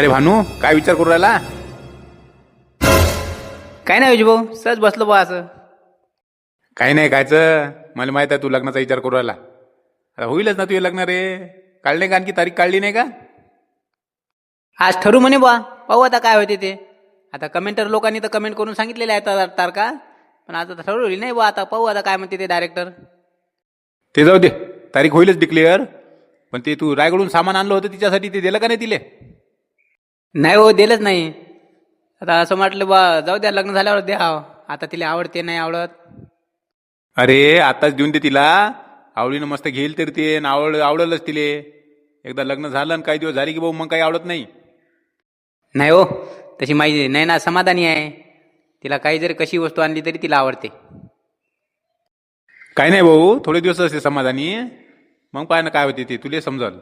अरे भानू काय विचार करू राहिला? काय नाही भाऊ सहज बसलो बा असं. काही नाही कायचं मला माहीत आहे तू लग्नाचा विचार करू राहिला. होईलच ना तुझे लग्न रे. काढले का आणखी? तारीख काढली नाही का? आज ठरू म्हणे बा. पाहू आता काय होते ते. आता कमेंटर लोकांनी तर कमेंट करून सांगितलेले आहेत तार- तारखा पण आता ठरवली नाही बा. आता पाहू आता काय म्हणते ते डायरेक्टर ते जाऊ दे. तारीख होईलच डिक्लेअर पण ते तू रायगडून सामान आणलं होतं तिच्यासाठी ते दिलं का नाही तिले? नाही हो दिलंच नाही. आता असं म्हटलं बा जाऊ द्या लग्न झाल्यावर द्या. आता तिला आवडते नाही आवडत. अरे आताच देऊन दे तिला. आवडीनं मस्त घेईल तर ते न आवड आवडलंच तिले. एकदा लग्न झालं आणि काही दिवस झाले की भाऊ मग काही आवडत नाही. नाही हो तशी माहिती नाही ना समाधानी आहे. तिला काही जरी कशी वस्तू आणली तरी तिला आवडते. काही नाही भाऊ थोडे दिवस असते समाधानी. मग पाय ना काय होते ते तुले समजल.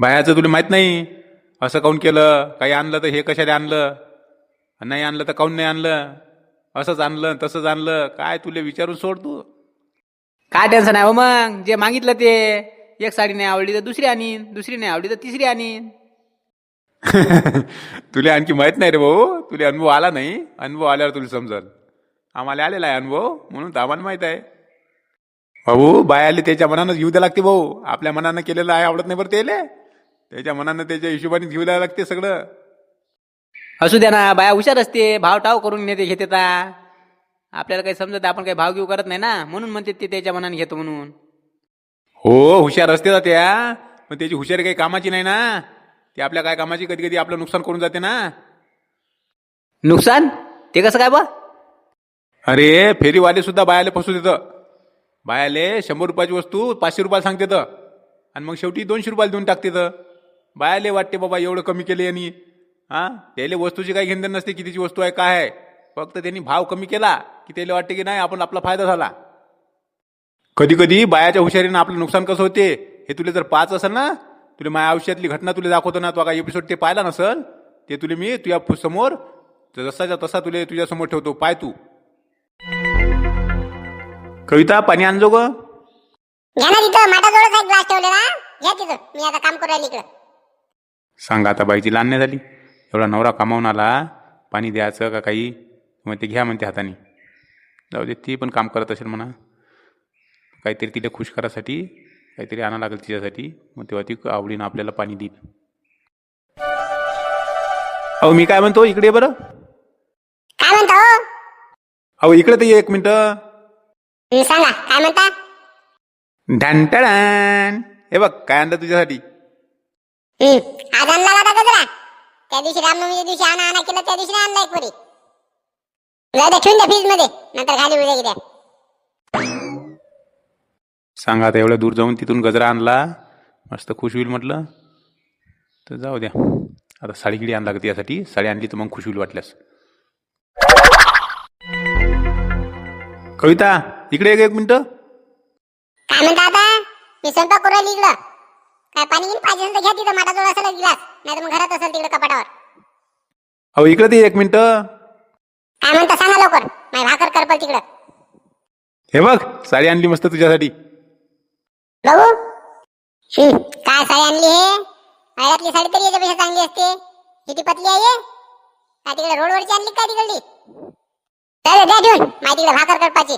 बायाचं तुला माहीत नाही. असं काऊन केलं? काही आणलं तर हे कशाला आणलं? आणि नाही आणलं तर काऊन नाही आणलं? असंच आणलं तसंच आणलं. काय तुले विचारून सोड तू. काय टेन्शन आहे हो मग? जे मागितलं ते. एक साडी नाही आवडली तर दुसरी आणीन. दुसरी नाही आवडली तर तिसरी आणीन. तुला आणखी माहीत नाही रे भाऊ. तुला अनुभव आला नाही. अनुभव आल्यावर तुला समजल. आम्हाला आलेला आहे अनुभव. म्हणून तर आम्हाला माहीत आहे. भाऊ बायाले त्याच्या मनानं घेऊ द्या लागते भाऊ. आपल्या मनानं केलेलं आहे आवडत नाही बरं त्याले. त्याच्या मनानं त्याच्या हिशोबाने घेऊ द्यायला लागते सगळं. असू द्या ना बाया हुशार असते भाव टाव करून नेते घेते ता आपल्याला काही समजत आपण काही भाव घेऊ करत नाही ना म्हणून म्हणते ते त्याच्या मनाने घेतो म्हणून. हो हुशार असते ना त्या पण त्याची हुशारी काही कामाची नाही ना. ती आपल्या काय कामाची कधी कधी आपलं नुकसान करून जाते ना. नुकसान? ते कसं काय बा? अरे फेरीवाले सुद्धा बायाले फसू देतं. बायाले शंभर रुपयाची वस्तू पाचशे रुपयाला सांगते तर आणि मग शेवटी दोनशे रुपयाला देऊन टाकते तर बायाले वाटते बाबा एवढं कमी केले यांनी. हां? त्याले वस्तूची काही घेणं नसते कितीची वस्तू आहे काय आहे. फक्त त्यांनी भाव कमी केला की त्याला वाटते की नाही आपण आपला फायदा झाला. कधी कधी बायाच्या हुशारीनं आपलं नुकसान कसं होते हे तुला जर पाच असेल ना तुला माझ्या आयुष्यातली घटना तुला दाखवतो ना तो का एपिसोड ते पाहिला नसल ते तुला मी तुझ्या पु- समोर जसाच्या तसा तुला तुझ्यासमोर ठेवतो. पाय तू. कविता पाणी आणजो ग. घ्या ना तिथं एक ग्लास ठेवलेला. घ्या तिथं. मी आता काम करायला इकडं. सांगा आता बाईची नाही झाली. एवढा नवरा कामावून आला पाणी द्यायचं का काही? मग ते घ्या म्हणते हाताने. जाऊ दे ती पण काम करत असेल म्हणा. काहीतरी तिला खुश करायसाठी काहीतरी आणा लागेल तिच्यासाठी. मग तेव्हा ती आवडीनं आपल्याला पाणी देईल. अहो मी काय म्हणतो? इकडे बरं. काय म्हणता? अहो इकडे तर ये एक मिनटं. सांगा काय म्हणता? ढांटळान हे बघ काय आणलं तुझ्यासाठी? आज आणला होता गजरा त्या दिवशी रामनवमीच्या दिवशी आणा आणा केलं त्या दिवशी नाही आणला एक पुरी. जाऊ द्या ठेवून द्या फ्रीजमध्ये. नंतर खाली उद्या द्या सांगा आता एवढ्या दूर जाऊन तिथून गजरा आणला मस्त खुश होईल म्हटलं. तर जाऊ द्या. आता साडी गिडी आणला का त्यासाठी साडी आणली तर मग खुश होईल वाटल्यास. कविता इकडे एक मिनटं. काय म्हणता आता? मी स्वयंपाक करू राहिली इकडं. काय पाणी घेऊन पाहिजे असेल तर घ्या तिथं. माठाजवळ असेल एक गिलास. नाही तर मग घरात असेल तिकडे कपाटावर. अहो इकडे ते एक मिनटं. काय म्हणता? सांगा लवकर. माझी भाकर करपल तिकडं. हे बघ साडी आणली मस्त तुझ्यासाठी. बघू. काय साडी आणली हे? आयातली साडी तरी याच्यापेक्षा चांगली असते. किती पतली आहे हे? काय तिकडे रोडवरची आणली काय तिकडली? द्या द्या ठेवून माहिती तिकडे भाकर करपाची.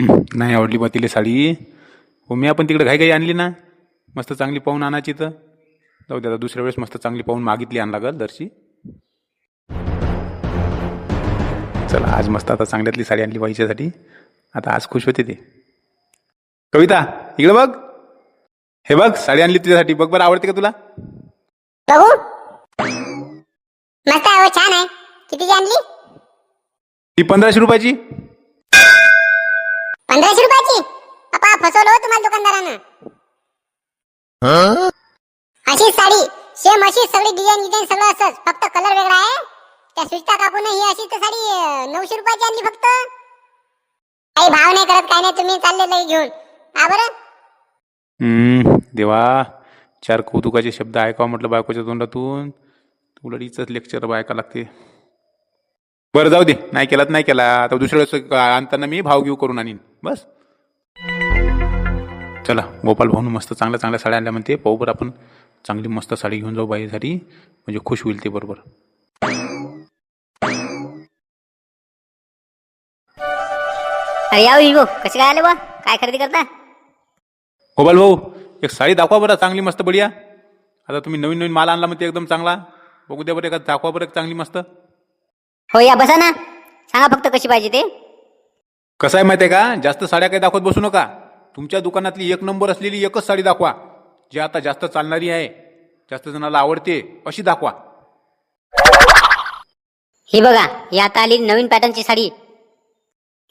हं, नाही आवडली बा तिला साडी. हो मी आपण तिकडे घाई घाई आणली ना मस्त चांगली पाहून आणायची तर. जाऊ दे आता दुसऱ्या वेळेस मस्त चांगली पाहून मागितली आण लागल दर्शी. चला आज मस्त आता चांगल्यातली साडी आणली पाहिजेसाठी आता आज खुश होते ते. कविता इकडे बघ. हे बघ साडी आणली तुझ्यासाठी. बघ बरं आवडते का तुला? बघू. मस्त आहे हो छान आहे. कितीची आणली? ही पंधराशे रुपयाची. पंधराशे रुपयाची? फसवलं हो तुम्हाला दुकानदारानं? अशीच साडी सेम अशीच सगळी डिझाईन डिझाईन सगळं असंच. फक्त कलर वेगळा आहे. त्या सुचिता काकून ही अशीच तर साडी नऊशे रुपयाची आणली फक्त. काही भाव नाही करत काही नाही तुम्ही चालले लई घेऊन. हा बरं? हम्म, देवा चार कौतुकाचे शब्द ऐकावं म्हटलं बायकोच्या तोंडातून. उलडीच लेक्चर ऐका लागते. बरं जाऊ दे. नाही केला तर नाही केला आता दुसऱ्या वेळेस आणताना मी भाव घेऊ करून आणीन. बस. चला गोपाल भाऊन मस्त चांगल्या चांगल्या साड्या आणल्या म्हणते. पाहू बरं आपण चांगली मस्त साडी घेऊन जाऊ बाईसाठी. म्हणजे खुश होईल ते बरोबर. अरे या विभो कसे काय आले बा काय खरेदी करता? गोपाल भाऊ एक साडी दाखवा बरं चांगली मस्त बढिया. आता तुम्ही नवीन नवीन माल आणला म्हणते एकदम चांगला. बघू द्या बरं एका दाखवा बरं एक चांगली मस्त. हो या बसा ना. सांगा फक्त कशी पाहिजे ते. कसं आहे माहिती आहे का? जास्त साड्या काही दाखवत बसू नका. तुमच्या दुकानातली एक नंबर असलेली एकच साडी दाखवा जी आता जास्त चालणारी आहे. जास्त जणाला आवडते अशी दाखवा. ही बघा ही आता आली नवीन पॅटर्नची साडी.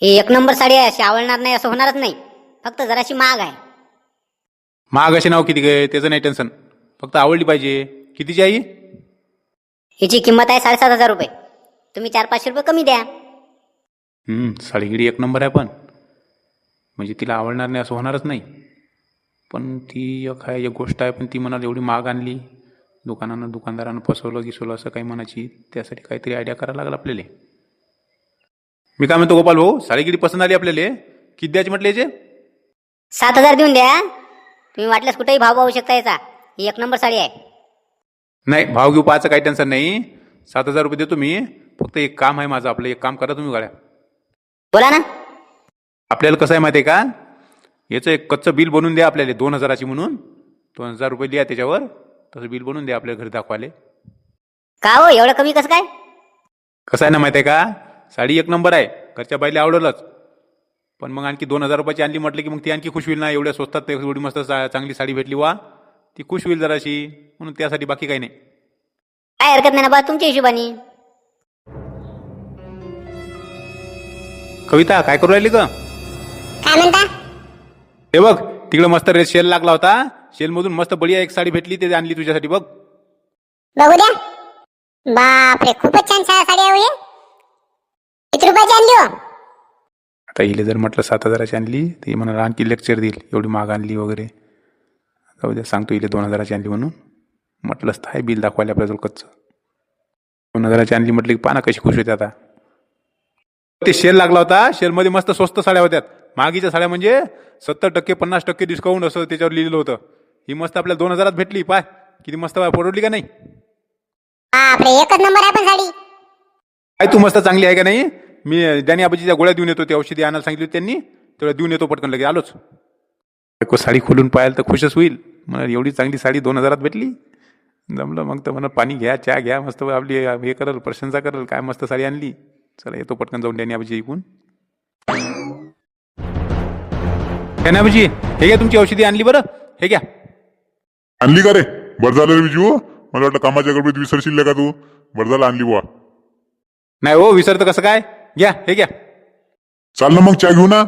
ही एक नंबर साडी आहे अशी आवडणार नाही असं होणारच नाही. फक्त जराशी महाग आहे. महाग असे नाव किती गे त्याचं नाही टेन्शन फक्त आवडली पाहिजे. कितीची आहे ही? हिची किंमत आहे साडेसात हजार रुपये. तुम्ही चार पाचशे रुपये कमी द्या. हम्म, साडीगिरी एक नंबर आहे पण. म्हणजे तिला आवडणार नाही असं होणारच नाही. पण ती एक आहे एक गोष्ट आहे पण ती म्हणाल एवढी महाग आणली दुकानानं दुकानदारानं फसवलं गिसवलं असं काही म्हणायची त्यासाठी काहीतरी आयडिया करायला लागला आपल्याला. मी काय म्हणतो गोपाल भाऊ साडीगिरी पसंत आली आपल्याला? किती द्यायची म्हटले याचे सात हजार देऊन द्या. तुम्ही वाटल्यास कुठेही भाव पाहू शकता याचा. ही एक नंबर साडी आहे. नाही भाव घेऊ पाहायचं काही टेन्शन नाही. सात हजार रुपये देतो मी. फक्त एक काम आहे माझं आपलं. एक काम करा तुम्ही गाड्या. बोला ना. आपल्याला कसं आहे माहिती आहे का? याचं एक कच्चं बिल बनवून द्या आपल्याला दोन हजाराची म्हणून. दोन हजार रुपये द्या त्याच्यावर. तसं बिल बनवून द्या आपल्या घरी दाखवाले का हो? एवढं कमी कसं काय? कसं आहे ना माहिती आहे का? साडी एक नंबर आहे. घरच्या बाईला आवडलंच. पण मग आणखी दोन हजार रुपयाची आणली म्हटलं की मग ती आणखी खुश होईल ना? एवढ्या स्वस्तात ते एवढी मस्त चा- चांगली साडी भेटली वा. ती खुश होईल जराशी. म्हणून त्यासाठी बाकी काही नाही. काय हरकत नाही ना बा तुमच्या हिशोबाने. कविता काय करू राहिली ग? काय म्हणता? हे बघ तिकडे मस्त रे शेल लागला होता. शेलमधून मस्त बढिया एक साडी भेटली ते आणली तुझ्यासाठी बघ. बघू द्या. बापरे खूपच छान सा- साडी आहे हो ही. किती रुपयाची आणली हो? आता हिले जर म्हटलं सात हजाराची आणली तर म्हणा आणखी लेक्चर देईल एवढी महाग आणली वगैरे. जाऊ द्या सांगतो हिले दोन हजाराची आणली म्हणून. म्हटलंच तर आहे बिल दाखवायला आपल्याजवळ कच्चं. दोन हजाराची आणली म्हटलं की पाना कशी खुश होते आता. ते शेल लागला होता शेलमध्ये मस्त स्वस्त साड्या होत्यात. महागीच्या साड्या म्हणजे सत्तर टक्के पन्नास टक्के डिस्काउंट असं त्याच्यावर लिहिलेलं होतं. ही मस्त आपल्याला दोन हजारात भेटली. पाय किती मस्त परवडली का नाही? बापरे एकच नंबर आहे पण साडी. काय तू मस्त चांगली आहे का नाही? मी ज्यांनी आबाजीच्या गोळ्या देऊन येतो ते औषधी आणायला सांगितली होती त्यांनी. तेवढ्या देऊन येतो पटकन लगे आलोच. बायको साडी खोलून पाहायला तर खुशच होईल. मला एवढी चांगली साडी दोन हजारात भेटली. जमलं मग तर म्हणा पाणी घ्या चहा घ्या मस्त आपली हे करल प्रशंसा करल काय मस्त साडी आणली. चला येतो पटकन जाऊन डॅनी आबाजी ऐकून. आबाजी हे घ्या तुमची औषधी आणली बरं. हे घ्या. आणली का रे? बरं झालं रे विजू मला वाटलं कामाच्या गडबडीत विसरशील का तू? बरं झालं आणली बुवा. नाही हो विसरतं कसं काय? घ्या हे घ्या. चाल ना मग चहा घेऊ ना.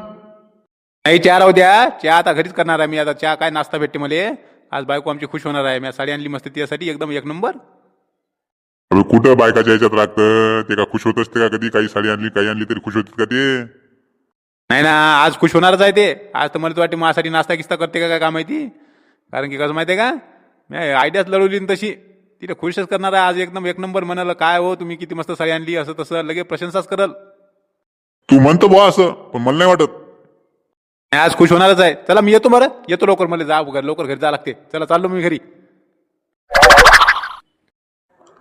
नाही चहा राहू द्या. चहा आता घरीच करणार आहे मी. आता चहा काय नाश्ता भेटते मला. आज बायको आमची खुश होणार आहे. मी साडी आणली मस्त त्यासाठी एकदम एक नंबर. कुठं बायकाच्या याच्यात राहतं ते का खुश होत असते का कधी? काही साडी आणली काही आणली तरी खुश होतात का ते? नाही ना आज खुश होणारच आहे ते. आज तर मला वाटते माझ्यासाठी नाश्ता किस्ता करते का काय काय माहिती कारण की कसं माहिती आहे का? मी आयडियाच लढवली तशी. तिला खुशच करणार आहे आज एकदम. एक नंबर म्हणाल काय हो तुम्ही किती मस्त साडी आणली असं तसं. लगे प्रशंसाच करल. तू म्हणतो बुवा असं पण मला नाही वाटत. नाही, आज खुश होणारच आहे. चला मी येतो बरं. येतो लवकर मला जा घर लवकर घरी जा लागते. चला चाललो मी घरी.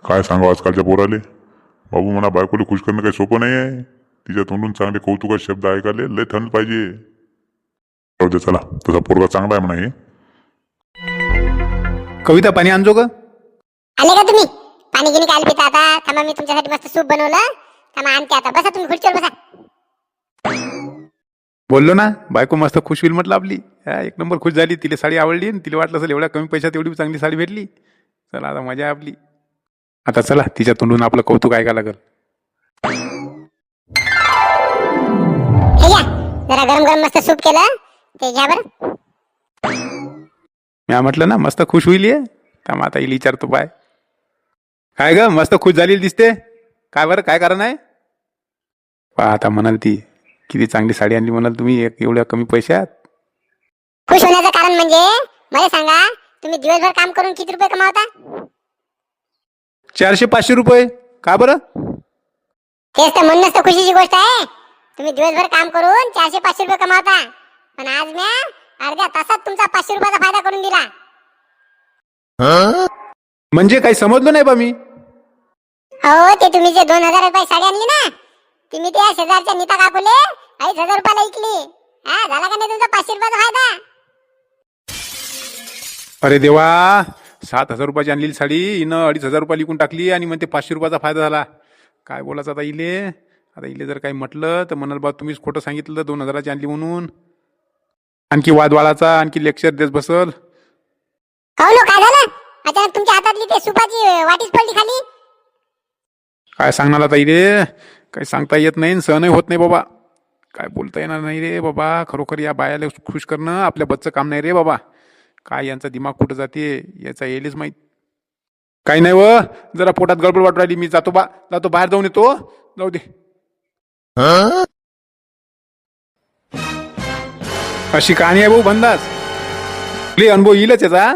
काय सांगावं आजकालच्या पोराले? बाबू म्हणा बायकोला खुश करणं काही सोपं नाही आहे तिच्या तोंडून चांगले कौतुकाचे शब्द ऐकायले लय थंड पाहिजे. जाऊ दे चला. तसा पोरगा चांगला आहे म्हणा. हे कविता पाणी आणजो का आले का तुम्ही? पाणी गिनी काय पिता आता? थांबा मी तुमच्यासाठी मस्त सूप बनवलं. थांबा आणते आता. बसा तुम्ही खुर्चीवर बसा. बोललो ना बायको मस्त खुश होईल म्हटलं आपली. हा, एक नंबर खुश झाली तिला साडी आवडली आणि तिला वाटलं असेल एवढ्या कमी पैशात एवढी चांगली साडी भेटली. चला आता मजा आहे आपली. आता चला तिच्या तोंडून आपलं कौतुक ऐका लागल. जरा गरम गरम मस्त सूप केलं. ते घ्या बरं. मी म्हटलं ना मस्त खुश होईल ये. तर आता येईल विचारतो बाय. काय ग मस्त खुश झालेली दिसते. काय बरं काय कारण आहे? पहा आता म्हणाल ती किती चांगली साडी आणली म्हणाल तुम्ही एक एवढ्या कमी पैशात. खुश होण्याचं कारण म्हणजे मला सांगा तुम्ही दिवसभर काम करून किती रुपये कमावता? चारशे पाचशे रुपये. का बरं? तेच तर म्हणूनच तर खुशीची गोष्ट आहे. तुम्ही दिवसभर काम करून चारशे पाचशे रुपये कमावता. पण आज मी अर्ध्या तासात तुमचा पाचशे रुपयाचा फायदा करून दिला. म्हणजे काही समजलं नाही बा मी. अहो ते तुम्ही जे दोन हजार रुपये साडी आणली ना तुम्ही त्या शेजारच्या नीता काकूले अडीच हजार रुपयाला ऐकली हा झाला का नाही तुमचा पाचशे रुपयाचा फायदा? अरे देवा सात हजार रुपयाची आणलेली साडी हिनं अडीच हजार रुपये लिकून टाकली आणि म्हणते पाचशे रुपयाचा फायदा झाला. काय बोलायचं आता इले? आता इले जर काही म्हटलं तर म्हणाल बा तुम्हीच खोटं सांगितलं दोन हजाराची आणली म्हणून. आणखी वाद वाळाचा आणखी लेक्चर देत बसल. हो काय झालं? अचानक तुमच्या हातातली ते सुपाची वाटीच पडली खाली? काय सांगणार आता इले? काही सांगता येत नाही सहनही होत नाही बाबा. काय बोलता येणार नाही रे बाबा. खरोखर या बायाला खुश करणं आपल्या बच्चं काम नाही रे बाबा. काय यांचा दिमाग कुठं जाते याचा येईलच माहीत. काही नाही व. जरा पोटात गडबड वाटू राहिली मी जातो बा. जातो बाहेर जाऊन येतो. जाऊ दे. अशी कहाणी आहे भाऊ बंदास. तुले अनुभव येईलच याचा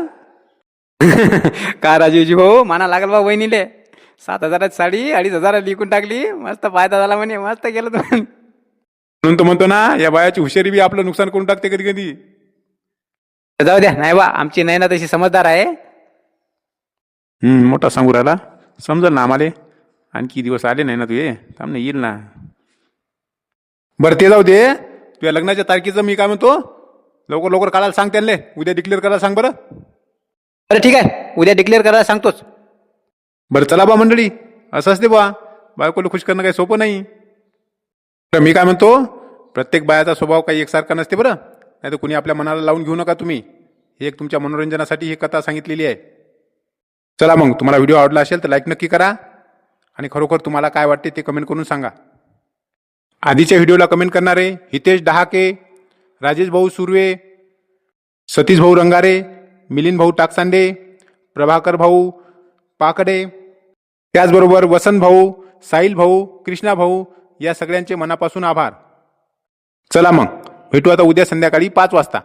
का राजीवजी भाऊ माना लागल बा वहिनीले. सात हजारात साडी अडीच हजार विकून टाकली. मस्त फायदा झाला म्हणे मस्त गेलं तू म्हणून तो म्हणतो ना या बायाची हुशारी बी आपलं नुकसान करून टाकते कधी कधी. जाऊ द्या नाही बा आमची नाही ना तशी समजदार आहे. हम्म, मोठा सांगू राहिला. समजल ना आम्हाला? आणखी दिवस आले नाही ना तुझे थांब ना येईल ना. बरं ते जाऊ दे. तुझ्या लग्नाच्या तारखेचं मी काय म्हणतो? लवकर लवकर काढायला सांग त्यांना उद्या डिक्लेअर करायला सांग बरं. बरं ठीक आहे. उद्या डिक्लेअर करायला सांगतोच. बरं चला बा मंडळी. असं असते बा बायकोला खुश करणं काही सोपं नाही. तर मी काय म्हणतो? प्रत्येक बायाचा स्वभाव काही एकसारखा नसते बरं. नाही तर कुणी आपल्या मनाला लावून घेऊ नका तुम्ही. ही एक तुमच्या मनोरंजनासाठी ही कथा सांगितलेली आहे. चला मग तुम्हाला व्हिडिओ आवडला असेल तर लाईक नक्की करा. आणि खरोखर तुम्हाला काय वाटते ते कमेंट करून सांगा. आधीच्या व्हिडिओला कमेंट करणारे हितेश डहाके राजेश भाऊ सुर्वे सतीश भाऊ रंगारे मिलिंद भाऊ टाकसांडे प्रभाकर भाऊ पाकडे त्याचबरोबर वसंत भाऊ साहिल भाऊ कृष्णा भाऊ या सगळ्यांचे मनापासून आभार. चला मग भेटू आता उद्या संध्याकाळी पाच वाजता.